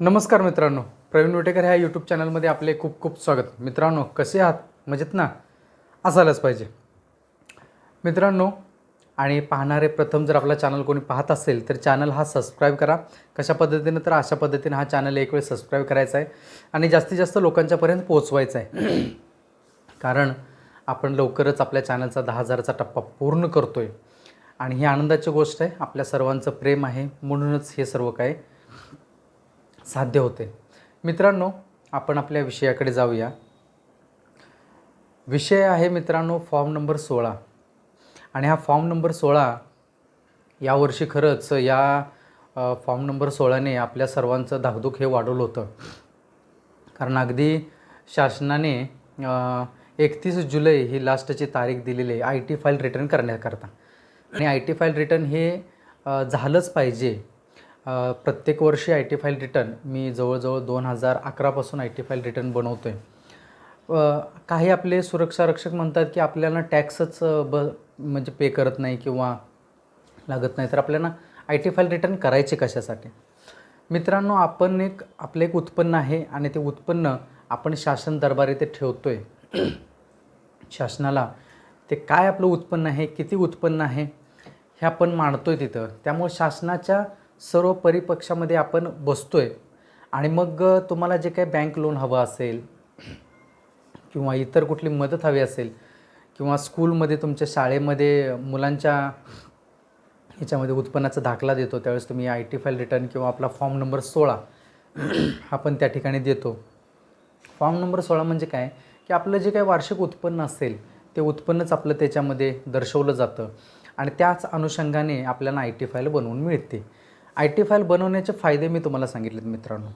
नमस्कार मित्रांनो. प्रवीण वटेकर ह्या यूट्यूब चॅनलमध्ये आपले खूप खूप स्वागत. मित्रांनो कसे आहात? मजेत ना? असायलाच पाहिजे. मित्रांनो आणि पाहणारे प्रथम जर आपला चॅनल कोणी पाहत असेल तर चॅनल हा सबस्क्राईब करा. कशा पद्धतीनं? तर अशा पद्धतीनं हा चॅनल एक वेळ सबस्क्राईब करायचा आहे आणि जास्तीत जास्त लोकांच्यापर्यंत पोहोचवायचा आहे. कारण आपण लवकरच आपल्या चॅनलचा दहा हजाराचा टप्पा पूर्ण करतो आहे आणि ही आनंदाची गोष्ट आहे आपल्या सर्वांचं प्रेम आहे. म्हणूनच हे सर्व काय साध्य होते. मित्रांनो आपण आपल्या विषयाकडे जाऊया. विषय आहे मित्रांनो फॉर्म नंबर सोळा. आणि हा फॉर्म नंबर सोळा यावर्षी खरंच या फॉर्म नंबर सोळाने आपल्या सर्वांचं धाकधूक हे वाढवलं होतं. कारण अगदी शासनाने एकतीस जुलै ही लास्टची तारीख दिलेली आहे. आय टी फाईल रिटर्न करण्याकरता. आणि आय टी फाईल रिटर्न हे झालंच पाहिजे. प्रत्येक वर्षी आय टी फाईल रिटर्न मी जवळजवळ दोन हजार अकरापासून आय टी फाईल रिटर्न बनवतो आहे काही आपले सुरक्षा रक्षक म्हणतात की आपल्याला टॅक्सच ब म्हणजे पे करत नाही किंवा लागत नाही. तर आपल्याला आय टी फाईल रिटर्न करायचे कशासाठी? मित्रांनो आपण एक आपलं एक उत्पन्न आहे आणि ते उत्पन्न आपण शासन दरबारी ते ठेवतो आहे शासनाला ते काय आपलं उत्पन्न आहे किती उत्पन्न आहे हे आपण मांडतो आहे तिथं. त्यामुळे शासनाच्या सर्व परिपक्षामध्ये आपण बसतो आहे आणि मग तुम्हाला जे काही बँक लोन हवं असेल किंवा इतर कुठली मदत हवी असेल किंवा स्कूलमध्ये तुमच्या शाळेमध्ये मुलांच्या ह्याच्यामध्ये उत्पन्नाचा दाखला देतो त्यावेळेस तुम्ही आय टी फाईल रिटर्न किंवा आपला फॉर्म नंबर सोळा आपण त्या ठिकाणी देतो. फॉर्म नंबर सोळा म्हणजे काय? की आपलं जे काही वार्षिक उत्पन्न असेल ते उत्पन्नच आपलं त्याच्यामध्ये दर्शवलं जातं. आणि त्याच अनुषंगाने आपल्याला आय टी फाईल बनवून मिळते. आय टी फाईल बनवण्याचे फायदे मी तुम्हाला सांगितलेत मित्रांनो.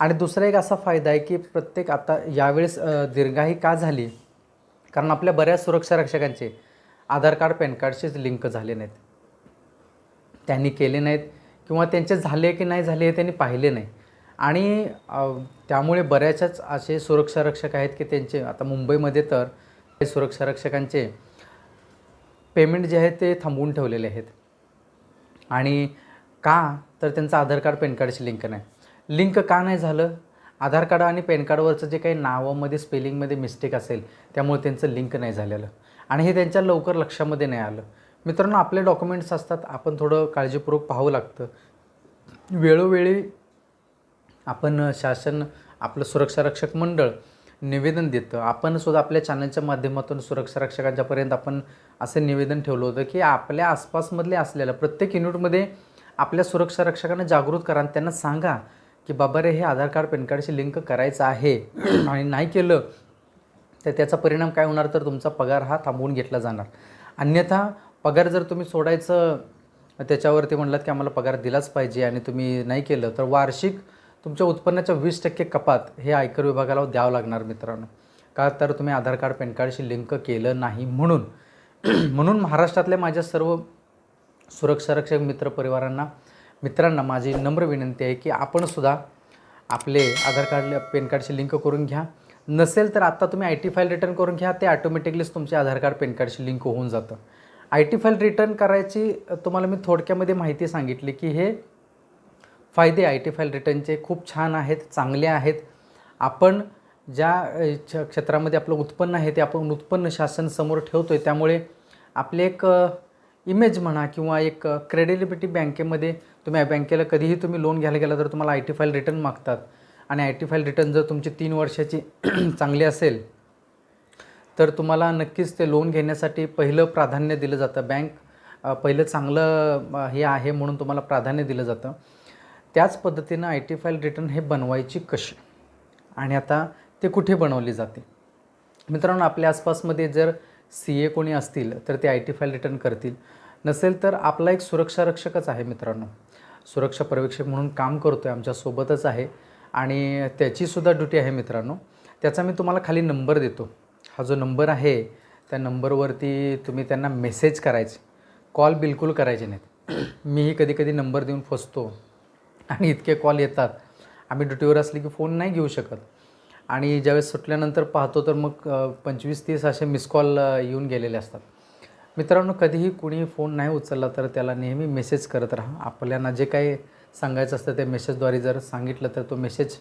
आणि दुसरा एक असा फायदा आहे की प्रत्येक आता यावेळेस दीर्घाही दीर्घाई का झाली? कारण आपल्या बऱ्याच सुरक्षा रक्षकांचे आधार कार्ड पॅन कार्डशीच लिंक झाले नाहीत. त्यांनी केले नाहीत किंवा त्यांचे झाले की नाही झाले हे त्यांनी पाहिले नाही. आणि त्यामुळे बऱ्याचच असे सुरक्षा रक्षक आहेत की त्यांचे आता मुंबईमध्ये तर सुरक्षा रक्षकांचे पेमेंट जे आहे ते थांबवून ठेवलेले आहेत. आणि का? तर त्यांचं आधार कार्ड पॅन कार्डशी लिंक नाही. लिंक का नाही झालं? आधार कार्ड आणि पॅन कार्डवरचं जे काही नावामध्ये स्पेलिंगमध्ये मिस्टेक असेल त्यामुळे त्यांचं लिंक नाही झालेलं. आणि हे त्यांच्या लवकर लक्षामध्ये नाही आलं. मित्रांनो आपले डॉक्युमेंट्स असतात आपण थोडं काळजीपूर्वक पाहावं लागतं. वेळोवेळी आपण शासन आपलं सुरक्षा रक्षक मंडळ निवेदन देतं. आपण सुद्धा आपल्या चॅनलच्या माध्यमातून सुरक्षा रक्षकांच्यापर्यंत आपण असं निवेदन ठेवलं होतं की आपल्या आसपासमधले असलेलं प्रत्येक युनिटमध्ये आपल्या सुरक्षा रक्षकांना जागृत करा आणि त्यांना सांगा की बाबा रे हे आधार कार्ड पॅन कार्डशी लिंक करायचं आहे आणि नाही केलं तर त्याचा परिणाम काय होणार? तर तुमचा पगार हा थांबवून घेतला जाणार. अन्यथा पगार जर तुम्ही सोडायचं त्याच्यावरती म्हणलात की आम्हाला पगार दिलाच पाहिजे आणि तुम्ही नाही केलं तर वार्षिक तुमच्या उत्पन्नाच्या वीस टक्के कपात हे आयकर विभागाला द्यावं लागणार मित्रांनो. का तर तुम्ही आधार कार्ड पॅन कार्डशी लिंक केलं नाही म्हणून. म्हणून महाराष्ट्रातल्या माझ्या सर्व सुरक्षारक्षक मित्र परिवारांना मित्रांना माझी नम्र विनंती आहे की आपणसुद्धा आपले आधार कार्ड पॅन कार्डशी लिंक करून घ्या. नसेल तर आत्ता तुम्ही आय टी फाईल रिटर्न करून घ्या ते ऑटोमॅटिकलीच तुमचे आधार कार्ड पॅन कार्डशी लिंक होऊन जातं. आय टी फाईल रिटर्न करायची तुम्हाला मी थोडक्यामध्ये माहिती सांगितली की हे फायदे आय टी फाईल रिटर्नचे खूप छान आहेत चांगले आहेत. आपण ज्या क्षेत्रामध्ये आपलं उत्पन्न आहे ते आपण उत्पन्न शासन समोर ठेवतो आहे त्यामुळे आपले एक इमेज म्हणा किंवा एक क्रेडिबिलिटी बँकेमध्ये तुम्ही या बँकेला कधीही तुम्ही लोन घ्यायला गेला तर तुम्हाला आय टी फाईल रिटर्न मागतात. आणि आय टी फाईल रिटर्न जर तुमची तीन वर्षाची चांगली असेल तर तुम्हाला नक्कीच ते लोन घेण्यासाठी पहिलं प्राधान्य दिलं जातं. बँक पहिलं चांगलं हे आहे म्हणून तुम्हाला प्राधान्य दिलं जातं. त्याच पद्धतीनं आय टी फाईल रिटर्न हे बनवायची कशी? आणि आता ते कुठे बनवली जाते? मित्रांनो आपल्या आसपासमध्ये जर सी ए कोणी असतील तर ते आय टी फाईल रिटर्न करतील. नसेल तर आपला एक सुरक्षा रक्षकच आहे मित्रांनो. सुरक्षा पर्यवेक्षक म्हणून काम करतो आहे आमच्यासोबतच आहे. आणि त्याचीसुद्धा ड्युटी आहे मित्रांनो. त्याचा मी तुम्हाला खाली नंबर देतो. हा जो नंबर आहे त्या नंबरवरती तुम्ही त्यांना मेसेज करायचे. कॉल बिलकुल करायचे नाहीत. मीही कधी कधी नंबर देऊन फसतो. आणि इतके कॉल येतात. आम्ही ड्युटीवर असले की फोन नाही घेऊ शकत. आणि ज्यावेळेस सुटल्यानंतर पाहतो तर मग पंचवीस तीस असे मिस कॉल येऊन गेलेले असतात. मित्रांनो कधीही कुणी फोन नाही उचलला तर त्याला नेहमी मेसेज करत राहा. आपल्याला जे काही सांगायचं असतं ते मेसेजद्वारे जर सांगितलं तर तो मेसेज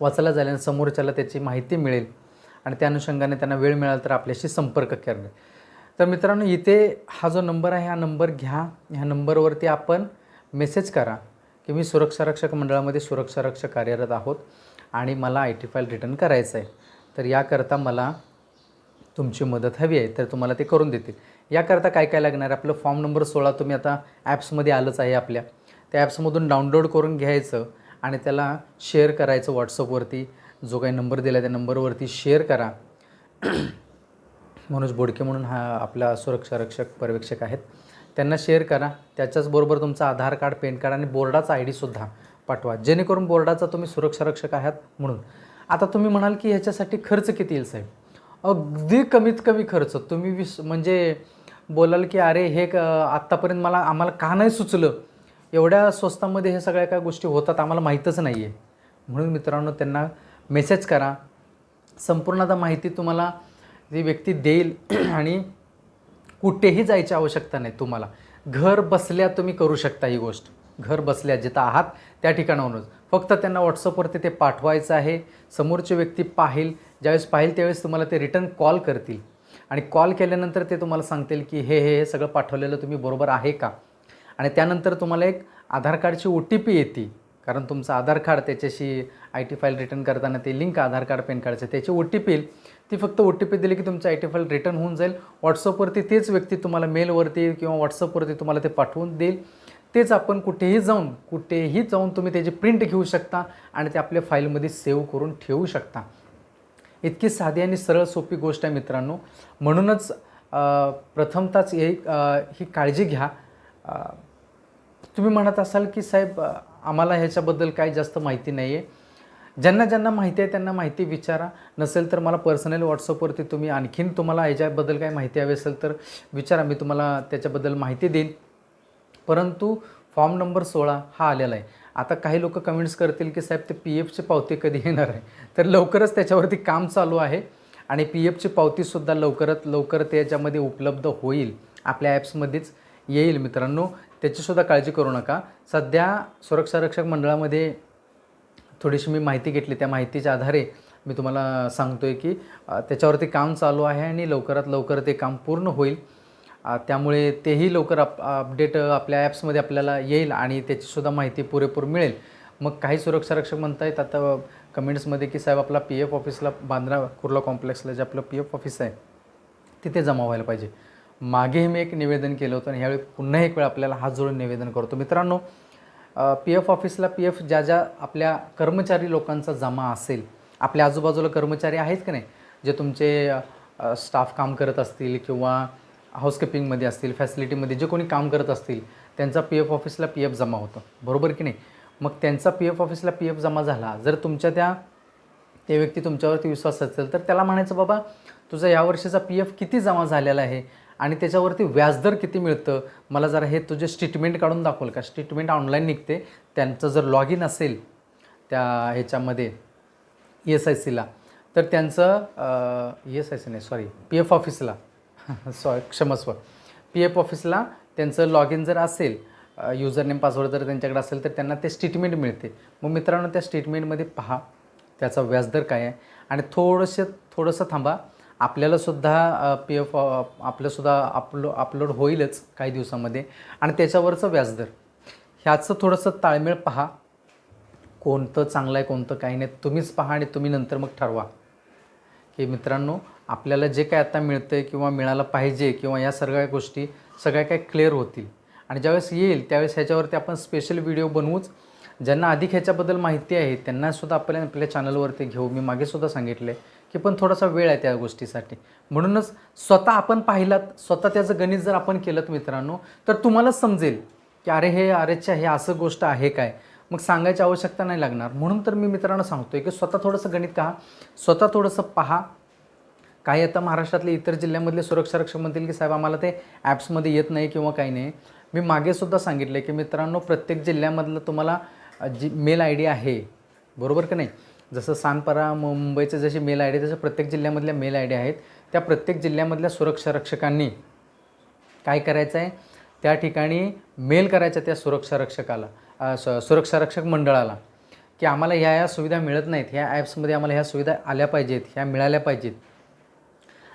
वाचायला जाईल आणि समोरच्याला त्याची माहिती मिळेल आणि त्या अनुषंगाने त्यांना वेळ मिळाला तर आपल्याशी संपर्क करणे. तर मित्रांनो इथे हा जो नंबर आहे हा नंबर घ्या. ह्या नंबरवरती आपण मेसेज करा की मी सुरक्षा रक्षक मंडळामध्ये सुरक्षा रक्षक कार्यरत आहोत. आणि मला आय टी फाईल रिटर्न करायचं आहे तर याकरता मला तुमची मदत हवी आहे तर तुम्हाला ते करून देतील. याकरता काय काय लागणार? आहे आपलं फॉर्म नंबर सोळा तुम्ही आता ॲप्समध्ये आलंच आहे आपल्या. त्या ॲप्समधून डाउनलोड करून घ्यायचं आणि त्याला शेअर करायचं व्हॉट्सअपवरती. जो काही नंबर दिला त्या नंबरवरती शेअर करा. मनोज बोडके म्हणून हा आपला सुरक्षा रक्षक पर्यवेक्षक आहेत. त्यांना शेअर करा. त्याच्याचबरोबर तुमचं आधार कार्ड पॅन कार्ड आणि बोर्डाचा आय डीसुद्धा पाठवा. जेणेकरून बोर्डाचा तुम्ही सुरक्षा रक्षक आहात म्हणून. आता तुम्ही म्हणाल की ह्याच्यासाठी खर्च किती येईल साहेब? अगदी कमीत कमी खर्च. तुम्ही विस म्हणजे बोलाल की अरे हे क आत्तापर्यंत मला आम्हाला का नाही सुचलं? एवढ्या स्वस्तामध्ये हे सगळ्या काय गोष्टी होतात आम्हाला माहीतच नाही आहे म्हणून मित्रांनो त्यांना मेसेज करा. संपूर्ण आता माहिती तुम्हाला ती व्यक्ती देईल आणि कुठेही जायची आवश्यकता नाही तुम्हाला. घर बसल्या तुम्ही करू शकता ही गोष्ट. घर बसल्या जिथं आहात त्या ठिकाणाहूनच. फक्त त्यांना व्हॉट्सअपवरती ते पाठवायचं आहे. समोरची व्यक्ती पाहिल ज्यावेळेस पाहिल त्यावेळेस तुम्हाला ते रिटर्न कॉल करतील. आणि कॉल केल्यानंतर ते तुम्हाला सांगतील की हे हे हे सगळं पाठवलेलं तुम्ही बरोबर आहे का? आणि त्यानंतर तुम्हाला एक आधार कार्डची ओ टी पी येते. कारण तुमचं आधार कार्ड त्याच्याशी आय टी फाईल रिटर्न करताना ते लिंक आधार कार्ड पॅन कार्डचं त्याची ओ टी पी येईल. ती फक्त ओ टी पी दिली की तुमचं आय टी फाईल रिटर्न होऊन जाईल. व्हॉट्सअपवरती तेच व्यक्ती तुम्हाला मेलवरती किंवा व्हॉट्सअपवरती तुम्हाला ते पाठवून देईल. तेच आपण कुठेही जाऊन कुठेही जाऊन तुम्ही त्याची प्रिंट घेऊ शकता आणि ते आपल्या फाईलमध्ये सेव्ह करून ठेवू शकता. इतकी साधी आणि सरळ सोपी गोष्ट आहे मित्रांनो. म्हणूनच अ, प्रथमतःच हे ही काळजी घ्या. तुम्ही म्हणत असाल की साहेब आम्हाला ह्याच्याबद्दल काही जास्त माहिती नाही आहे ज्यांना ज्यांना माहिती आहे त्यांना माहिती विचारा. नसेल तर मला पर्सनल व्हॉट्सअपवरती तुम्ही आणखीन तुम्हाला ह्याच्याबद्दल काही माहिती हवी असेल तर विचारा. मी तुम्हाला त्याच्याबद्दल माहिती देईन. परंतु फॉर्म नंबर सोळा हा आलेला आहे. आता काही लोक कमेंट्स करतील की साहेब ते पी एफची पावती कधी येणार आहे? तर लवकरच त्याच्यावरती काम चालू आहे आणि पी एफची पावतीसुद्धा लवकरात लवकर त्याच्यामध्ये उपलब्ध होईल. आपल्या ॲप्समध्येच येईल मित्रांनो. त्याचीसुद्धा काळजी करू नका. सध्या सुरक्षा रक्षक मंडळामध्ये थोडीशी मी माहिती घेतली. त्या माहितीच्या आधारे मी तुम्हाला सांगतो आहे की त्याच्यावरती काम चालू आहे आणि लवकरात लवकर ते काम पूर्ण होईल. त्यामुळे तेही लवकर अप अपडेट आपल्या ॲप्समध्ये आपल्याला येईल आणि त्याचीसुद्धा माहिती पुरेपूर मिळेल. मग काही सुरक्षा रक्षक म्हणतायत आता कमेंट्समध्ये की साहेब आपला पी एफ ऑफिसला बांद्रा कुर्ला कॉम्प्लेक्सला जे आपलं पी एफ ऑफिस आहे तिथे जमा व्हायला पाहिजे. मागेही मी एक निवेदन केलं होतं आणि ह्यावेळी पुन्हा एक वेळ आपल्याला हात जोडून निवेदन करतो. मित्रांनो पी एफ ऑफिसला पी एफ ज्या ज्या आपल्या कर्मचारी लोकांचा जमा असेल आपल्या आजूबाजूला कर्मचारी आहेत का नाही जे तुमचे स्टाफ काम करत असतील किंवा हाऊसकीपिंगमध्ये असतील फॅसिलिटीमध्ये जे कोणी काम करत असतील त्यांचा पी एफ ऑफिसला पी एफ जमा होतं. बरोबर की नाही? मग त्यांचा पी एफ ऑफिसला पी एफ जमा झाला जर तुमच्या त्या ते व्यक्ती तुमच्यावरती विश्वास असेल तर त्याला म्हणायचं बाबा तुझा या वर्षीचा पी एफ किती जमा झालेला आहे आणि त्याच्यावरती व्याजदर किती मिळतं? मला जरा हे तुझे स्टेटमेंट काढून दाखवल का? स्टेटमेंट ऑनलाईन निघते. त्यांचं जर लॉग इन असेल त्या ह्याच्यामध्ये ई एस आय सीला तर त्यांचं ई एस आय सी नाही सॉरी पी एफ ऑफिसला सॉरी क्षमस्व. पी एफ ऑफिसला त्यांचं लॉग इन जर असेल युजर नेम पासवर्ड जर त्यांच्याकडे असेल तर त्यांना ते स्टेटमेंट मिळते. मग मित्रांनो त्या स्टेटमेंटमध्ये पहा त्याचा व्याजदर काय आहे. आणि थोडंसं थोडंसं थांबा. आपल्यालासुद्धा पी एफ आपल्यासुद्धा अपलो अपलोड होईलच काही दिवसामध्ये. आणि त्याच्यावरचं व्याजदर. ह्याचं थोडंसं ताळमेळ पहा. कोणतं चांगलं आहे कोणतं काही नाही. तुम्हीच पहा आणि तुम्ही नंतर मग ठरवा. की मित्रांनो आपल्याला जे काय आता मिळतं आहे किंवा मिळालं पाहिजे किंवा या सगळ्या गोष्टी सगळ्या काय क्लिअर होतील. आणि ज्यावेळेस येईल त्यावेळेस ह्याच्यावरती आपण स्पेशल व्हिडिओ बनवूच ज्यांना अधिक ह्याच्याबद्दल माहिती आहे त्यांनासुद्धा आपल्या आपल्या चॅनलवरती घेऊ. मी मागेसुद्धा सांगितले की पण थोडासा वेळ आहे त्या गोष्टीसाठी. म्हणूनच स्वतः आपण पाहिलात स्वतः त्याचं गणित जर आपण केलं मित्रांनो तर तुम्हालाच समजेल की अरे हे अरेच्या हे असं गोष्ट आहे काय? मग सांगायची आवश्यकता नाही लागणार. म्हणून तर मी मित्रांनो सांगतोय की स्वतः थोडंसं गणित का स्वतः थोडंसं पहा काही आता महाराष्ट्रातले इतर जिल्ह्यामधले सुरक्षा रक्षक म्हणतील की साहेब आम्हाला ते ॲप्समध्ये येत नाही किंवा काही नाही. मी मागेसुद्धा सांगितलं की मित्रांनो प्रत्येक जिल्ह्यामधलं तुम्हाला जी मेल आय डी आहे बरोबर का नाही? जसं सानपारा मुंबईचे जसे मेल आय डी तसं प्रत्येक जिल्ह्यामधल्या मेल आय डी आहेत. त्या प्रत्येक जिल्ह्यामधल्या सुरक्षा रक्षकांनी काय करायचं आहे त्या ठिकाणी मेल करायचा त्या सुरक्षा रक्षकाला स सुरक्षा रक्षक मंडळाला की आम्हाला ह्या ह्या सुविधा मिळत नाहीत. ह्या ॲप्समध्ये आम्हाला ह्या सुविधा आल्या पाहिजेत ह्या मिळाल्या पाहिजेत.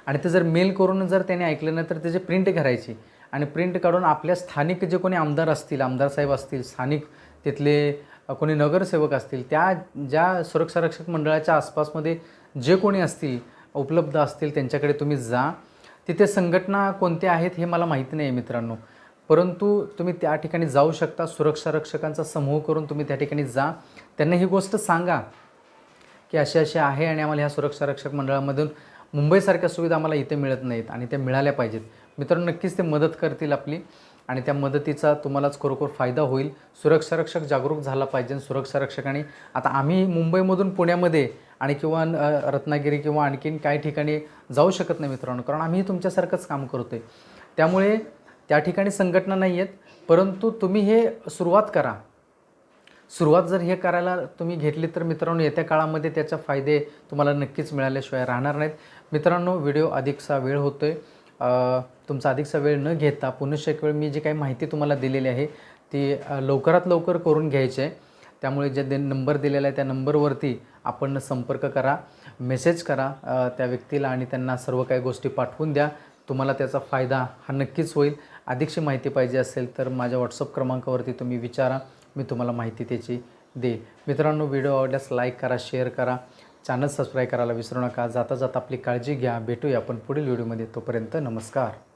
आणि ते जर मेल करून जर त्याने ऐकलं नाही तर त्याचे प्रिंट करायची. आणि प्रिंट काढून आपल्या स्थानिक जे कोणी आमदार असतील आमदार साहेब असतील स्थानिक तिथले कोणी नगरसेवक असतील त्या ज्या सुरक्षा रक्षक मंडळाच्या आसपासमध्ये जे कोणी असतील उपलब्ध असतील त्यांच्याकडे तुम्ही जा. तिथे संघटना कोणत्या आहेत हे मला माहिती नाही आहे मित्रांनो. परंतु तुम्ही त्या ठिकाणी जाऊ शकता सुरक्षा रक्षकांचा समूह करून तुम्ही त्या ठिकाणी जा. त्यांना ही गोष्ट सांगा की असे अशी आहे आणि आम्हाला ह्या सुरक्षा रक्षक मंडळामधून मुंबईसारख्या सुविधा आम्हाला इथे मिळत नाहीत आणि त्या मिळाल्या पाहिजेत. मित्रांनो नक्कीच ते मदत करतील आपली आणि त्या मदतीचा तुम्हालाच खरोखर फायदा होईल. सुरक्षारक्षक जागरूक झाला पाहिजे सुरक्षारक्षकांनी आता आम्ही मुंबईमधून पुण्यामध्ये आणि किंवा रत्नागिरी किंवा आणखीन काही ठिकाणी जाऊ शकत नाही मित्रांनो कारण आम्ही तुमच्यासारखंच काम करतो आहे त्यामुळे त्या ठिकाणी संघटना नाही आहेत परंतु तुम्ही हे सुरुवात करा. सुरुवात जर हे करायला तुम्ही घेतली तर मित्रांनो येत्या काळामध्ये त्याचा फायदे तुम्हाला नक्कीच मिळाल्याशिवाय राहणार नाहीत. मित्रांनो व्हिडिओ अधिकचा वेळ होतो आहे तुमचा अधिकचा वेळ न घेता पुनश्च एक वेळ मी जी काही माहिती तुम्हाला दिलेली आहे ती लवकरात लवकर करून घ्यायची आहे. त्यामुळे जे दे नंबर दिलेला आहे त्या नंबरवरती आपण संपर्क करा मेसेज करा त्या व्यक्तीला आणि त्यांना सर्व काही गोष्टी पाठवून द्या. तुम्हाला त्याचा फायदा हा नक्कीच होईल. अधिकची माहिती पाहिजे असेल तर माझ्या व्हॉट्सअप क्रमांकावरती तुम्ही विचारा. मी तुम्हाला माहिती त्याची देईल. मित्रांनो व्हिडिओ आवडल्यास लाईक करा शेअर करा. चॅनल सबस्क्राईब करायला विसरू नका. जाता जाता आपली काळजी घ्या. भेटूया आपण पुढील व्हिडिओमध्ये. तोपर्यंत नमस्कार.